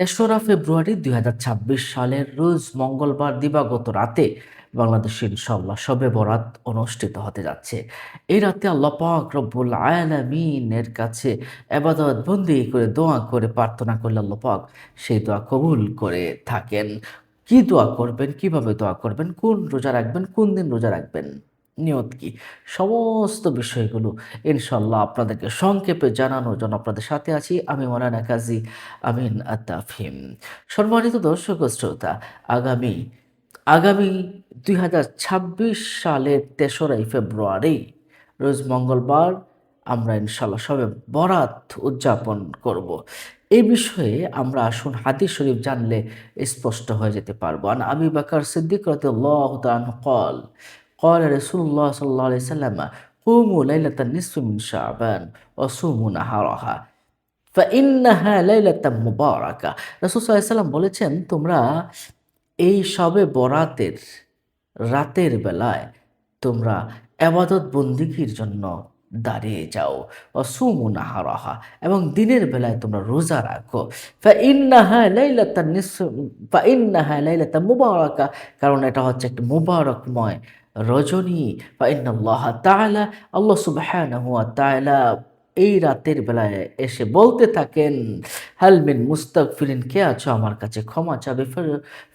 তেসরা ফেব্রুয়ারি দু হাজার ছাব্বিশ সালের রোজ মঙ্গলবার দিবাগত রাতে বাংলাদেশে ইনশাল্লাহ শবে বরাত অনুষ্ঠিত হতে যাচ্ছে। এই রাতে আল্লাহ পাক রব্বুল আলামিনের কাছে এবাদত বন্দি করে, দোয়া করে, প্রার্থনা করলে আল্লাহ পাক সেই দোয়া কবুল করে থাকেন। কি দোয়া করবেন, কীভাবে দোয়া করবেন, কোন রোজা রাখবেন, কোন দিন রোজা রাখবেন? নিয়ত কি? সমস্ত বিষয়গুলো ইনশাল্লাহ আপনাদেরকে সংক্ষেপে জানানোর জন্য আপনাদের সাথে আছি। আমি মৌলানা কাজী আমিন আতাফিম। সম্মানিত দর্শক শ্রোতা, আগামী আগামী দুই হাজার ছাব্বিশ সালের তেসরাই ফেব্রুয়ারি, রোজ মঙ্গলবার আমরা ইনশাল্লাহ সবে বরাত উদযাপন করব। এই বিষয়ে আমরা আসুন হাদিস শরীফ জানলে স্পষ্ট হয়ে যেতে পারব। আর আমি বাকার সিদ্দিক রাদিয়াল্লাহু তাআলা قال قال رسول الله صلى الله عليه وسلم قوموا ليلة النصف من شعبان وصوموا نهارها فإنها ليلة মুবারাকা রাসূল সাল্লাল্লাহু আলাইহি সাল্লাম বলেছেন তোমরা এই সবে বরাতের রাতের বেলায় তোমরা আবাদত বন্দিগির জন্য দাঁড়িয়ে যাও অসুমু নাহারাহা এবং দিনের বেলায় তোমরা রোজা রাখো ফাইন্নাহা লাইলাতান নিস ফাইন্নাহা লাইলাতান মুবারাকা কারণ এটা হচ্ছে একটা মুবারকময় রজনী, ফাইন্নাল্লাহ তাআলা, আল্লাহ সুবহানাহু ওয়া তাআলা এই রাতের বেলায় এসে বলতে থাকেন হালমিন মুস্তাগফিরিন, কে আছো আমার কাছে ক্ষমা চাবে?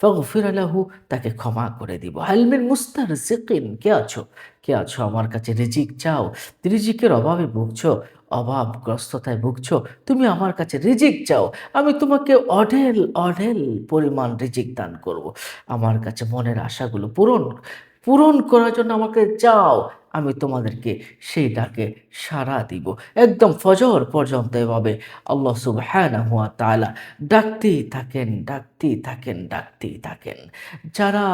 ফগফির আলাহু তাকে ক্ষমা করে দিব। হালমিন মুস্তার সিকিন কে আছো? কে আছো আমার কাছে রিজিক চাও? রিজিকের অভাবে ভুগছো, অভাবগ্রস্ততায় ভুগছো, তুমি আমার কাছে রিজিক চাও। আমি তোমাকে অঢেল অঢেল পরিমাণ রিজিক দান করব। আমার কাছে মনের আশাগুলো পূরণ পূরণ করার জন্য আমাকে চাও, আমি তোমাদেরকে সেই ডাকে সাড়া দিব। একদম ফজর পর্যন্ত এভাবে আল্লাহ সুবহানাহু ওয়া তাআলা ডাকতেই থাকেন ডাকতেই থাকেন ডাকতেই থাকেন। যারা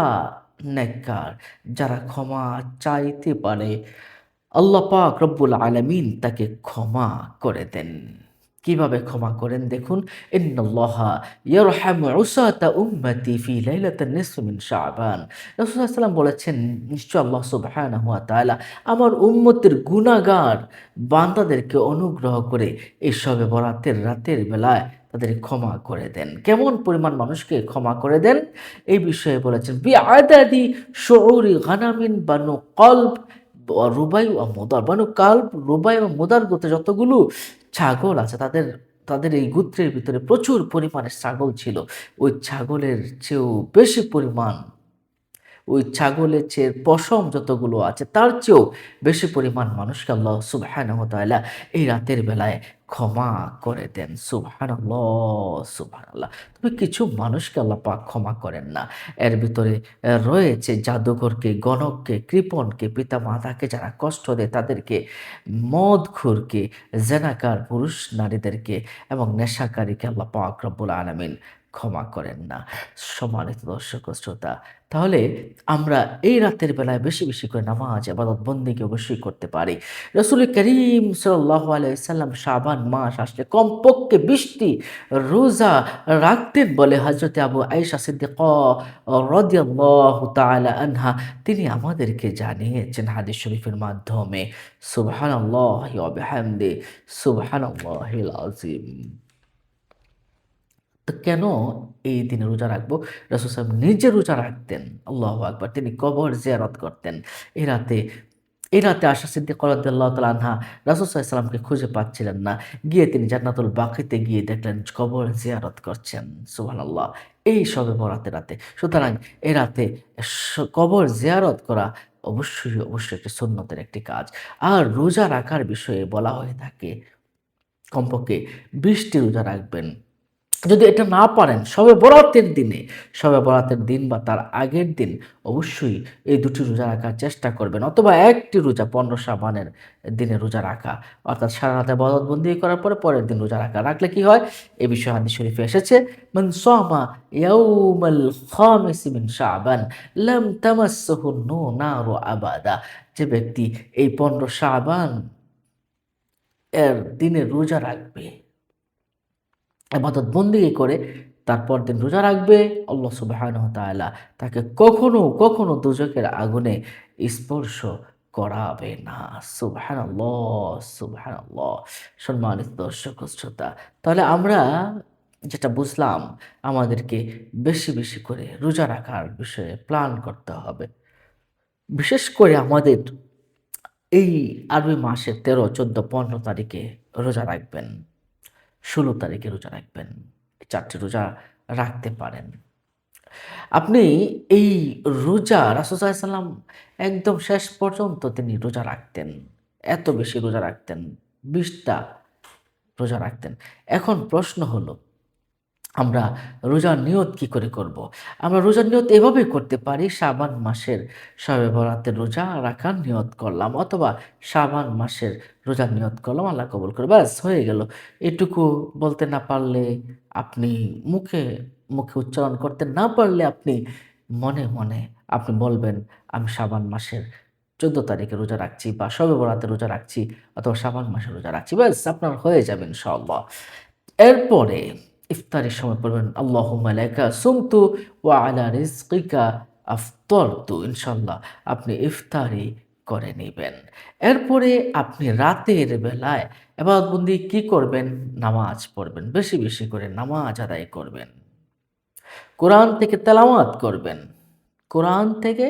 নেককার, যারা ক্ষমা চাইতে পারে, আল্লাহ পাক রব্বুল আলামিন তাকে ক্ষমা করে দেন। কীভাবে ক্ষমা করেন? দেখুন, ইন্নাল্লাহা বলেছেন, নিশ্চয় আল্লাহ সুবহানাহু আমার উম্মতের গুনাহগার বান্দাদেরকে অনুগ্রহ করে এই বরাতের রাতের বেলায় তাদের ক্ষমা করে দেন। কেমন পরিমাণ মানুষকে ক্ষমা করে দেন? এই বিষয়ে বলেছেন বি আদাদি শৌরি গানামিন বানু কল্ব রুবাই ও মোদার বানু কাল্প রুবাই ও মোদার গোতে যতগুলো ছাগল আছে, তাদের তাদের এই গোত্রের ভিতরে প্রচুর পরিমাণে ছাগল ছিল। ওই ছাগলের চেয়েও বেশি পরিমাণ ওই ছাগলের চেয়ে পশম যতগুলো আছে, তার চেয়েও বেশি পরিমাণ মানুষকে আল্লাহ সুবহানাহু তাআলা এই রাতের বেলায় ক্ষমা করে দেন। সুবহানাল্লাহ সুবহানাল্লাহ। তবে কিছু মানুষকে আল্লাহ পাক ক্ষমা করেন না। এর ভিতরে রয়েছে জাদুঘরকে, গণককে, কৃপণকে পিতা মাতাকে যারা কষ্ট দেয় তাদেরকে, মদখুরকে, জেনাকার পুরুষ নারীদেরকে এবং নেশাকারীকে আল্লাহ পাক রব্বুল আলামিন ক্ষমা করেন না। সম্মানিত দর্শক শ্রোতা, তাহলে আমরা এই রাতের বেলায় বেশি বেশি করে নামাজ, আবাদত বন্দিকে অবশ্যই করতে পারি। রসুল করিম সাল্লাহ আলাইসাল্লাম শাবান মাস আসলে কমপক্ষে বৃষ্টি রোজা রাখতেন বলে হজরত আবু আয়েশা সিদ্দিক আনহা তিনি আমাদেরকে জানিয়েছেন হাদিস শরীফের মাধ্যমে। সুবহানাল্লাহ ওয়া বিহামদি, সুবহানাল্লাহিল আযীম। তো কেন এই দিনে রোজা রাখব? রাসুল সাহেব নিজে রোজা রাখতেন। আল্লাহ আকবর। তিনি কবর জিয়ারত করতেন। এই রাতে এই রাতে আশা সিদ্দিক করাদ্দাল্লাহ তাল আনহা রাসুল সাল্লামকে খুঁজে পাচ্ছিলেন না। গিয়ে তিনি জান্নাতুল বাকিতে গিয়ে দেখলেন কবর জিয়ারত করছেন। সুহান আল্লাহ এই সবে বরাতে রাতে। সুতরাং এ রাতে কবর জিয়ারত করা অবশ্যই অবশ্যই একটি সুন্নতের একটি কাজ। আর রোজা রাখার বিষয়ে বলা হয়ে থাকে, কমপক্ষে বৃষ্টি রোজা রাখবেন। যদি এটা না পারেন, সবে বরাতের দিনে, সবে বরাতের দিন বা তার আগের দিন অবশ্যই এই দুটি রোজা রাখার চেষ্টা করবেন অথবা একটি রোজা পনেরো সাবানের দিনে রোজা রাখা, অর্থাৎ সারা রাতে বদতবন্দি করার পরে পরের দিন রোজা রাখা। রাখলে কি হয়? এ বিষয়ে হাদিস শরীফে এসেছে, মান সামা ইয়াউমাল খামিস মিন শাবান লাম তামাসসুহু নারু আবাদা। যে ব্যক্তি এই পনেরো সাবান এর দিনে রোজা রাখবে আবাদত বন্দি করে, তারপর দিন রোজা রাখবে, আল্লাহ সুবাহান তালা তাকে কখনো কখনো দুজকের আগুনে স্পর্শ করাবে না। সুবহান সুবহান সম্মানিত দর্শক শ্রোতা, তাহলে আমরা যেটা বুঝলাম, আমাদেরকে বেশি বেশি করে রোজা রাখার বিষয়ে প্ল্যান করতে হবে। বিশেষ করে আমাদের এই আরবি মাসের তেরো, চোদ্দ, পনেরো তারিখে রোজা রাখবেন। ষোলো তারিখে রোজা রাখবেন, চারটে রোজা রাখতে পারেন। আপনি এই রোজা রাসুসাল্লাম একদম শেষ পর্যন্ত তিনি রোজা রাখতেন, এত বেশি রোজা রাখতেন, বিশটা রোজা রাখতেন। এখন প্রশ্ন হলো আমরা রোজার নিয়ত কি করে করব। আমরা রোজার নিয়ত এভাবেই করতে পারি, সাবান মাসের সবে বরাতের রোজা রাখার নিয়ত করলাম অথবা সাবান মাসের রোজার নিয়ত করলাম, আল্লাহ কবুল করে ব্যাস, হয়ে গেল। এটুকু বলতে না পারলে আপনি মুখে মুখে উচ্চারণ করতে না পারলে আপনি মনে মনে আপনি বলবেন, আমি সাবান মাসের চোদ্দ তারিখে রোজা রাখছি বা শবে বরাতে রোজা রাখছি অথবা সাবান মাসে রোজা রাখছি। ব্যাস, আপনার হয়ে যাবেন ইনশাআল্লাহ। এরপরে ইফতারের সময় পড়বেন। আল্লাহ মালাইকা সুমতু ওয়া আলা রিজকিকা আফতরতু ইনশাল্লাহ আপনি ইফতারি করে নেবেন। এরপরে আপনি রাতের বেলায় এবাদবন্দি কি করবেন? নামাজ পড়বেন, বেশি বেশি করে নামাজ আদায় করবেন। কোরআন থেকে তেলাওয়াত করবেন, কোরআন থেকে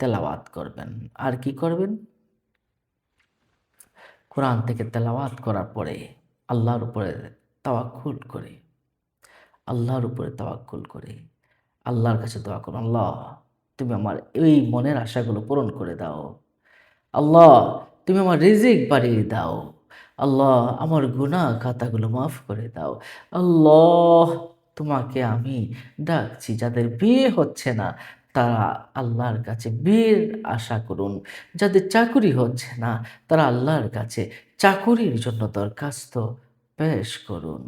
তেলাওয়াত করবেন। আর কি করবেন? কোরআন থেকে তেলাওয়াত করার পরে আল্লাহর উপরে তাওয়াক্কুল করে আল্লাহর উপরে তাওয়াক্কুল করে। আল্লাহর কাছে দোয়া করুন, আল্লাহ, তুমি আমার এই মনের আশাগুলো পূরণ করে দাও। আল্লাহ, তুমি আমার রিজিক বাড়িয়ে দাও। আল্লাহ, আমার গুনাহ খাতাগুলো মাফ করে দাও। আল্লাহ, তোমাকে আমি ডাকছি যাদের বিয়ে হচ্ছে না, তারা আল্লাহর কাছে বিয়ের আশা করুন। যাদের চাকুরি হচ্ছে না, তারা আল্লাহর কাছে চাকুরির জন্য দরখাস্ত পেশ করুন।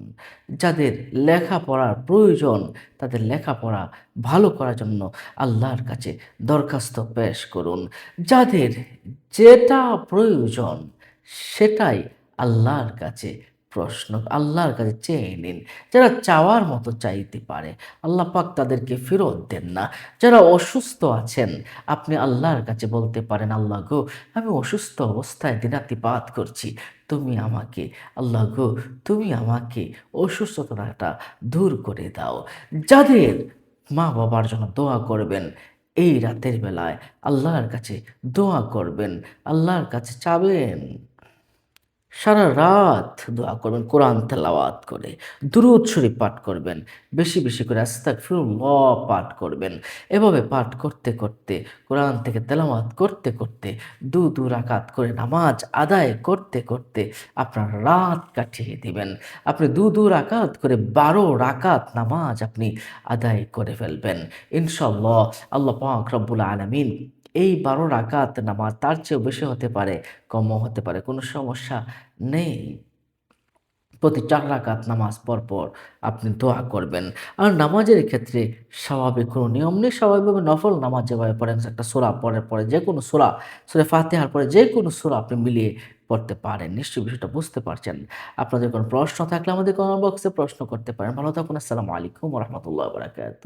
যাদের লেখাপড়ার প্রয়োজন, তাদের লেখাপড়া ভালো করার জন্য আল্লাহর কাছে দরখাস্ত পেশ করুন। যাদের যেটা প্রয়োজন, সেটাই আল্লাহর কাছে প্রশ্ন আল্লাহর কাছে চেয়ে নিন। যারা চাওয়ার মতো চাইতে পারে, আল্লাহ পাক তাদেরকে ফেরত দেন না। যারা অসুস্থ আছেন, আপনি আল্লাহর কাছে বলতে পারেন, আল্লাহ গো, আমি অসুস্থ অবস্থায় দিনাতিপাত করছি। তুমি আমাকে, আল্লাহ গো, তুমি আমাকে অসুস্থতাটা দূর করে দাও। যাদের মা বাবার জন্য দোয়া করবেন, এই রাতের বেলায় আল্লাহর কাছে দোয়া করবেন, আল্লাহর কাছে চাবেন। সারা রাত দোয়া করবেন, কোরআন তেলাওয়াত করে, দুরুদ শরীফ পাঠ করবেন, বেশি বেশি করে আস্তাক ফিরুল্লাহ পাঠ করবেন। এভাবে পাঠ করতে করতে, কোরআন থেকে তেলাওয়াত করতে করতে, দু দু রাকাত করে নামাজ আদায় করতে করতে আপনার রাত কাটিয়ে দিবেন। আপনি দু দু রাকাত করে বারো রাকাত নামাজ আপনি আদায় করে ফেলবেন। ইনশাল্লাহ আল্লাহ পাক রব্বুল আলমিন এই বারো রাকাত নামাজ তার চেয়েও বেশি হতে পারে, কমও হতে পারে, কোনো সমস্যা নেই। প্রতি চার রাকাত নামাজ পর পর আপনি দোয়া করবেন। আর নামাজের ক্ষেত্রে স্বাভাবিক কোনো নিয়ম নেই, স্বাভাবিকভাবে নফল নামাজ যেভাবে পড়েন, একটা সোরা পরের পরে যে কোনো সোরা, সোরে ফাতেহার পরে যে কোনো সোরা আপনি মিলিয়ে পড়তে পারেন, নিশ্চয়ই বিষয়টা বুঝতে পারছেন। আপনাদের কোনো প্রশ্ন থাকলে আমাদের কমেন্ট বক্সে প্রশ্ন করতে পারেন। ভালো থাকুন, আসসালামু আলাইকুম রহমতুল্লাহ বরাকাত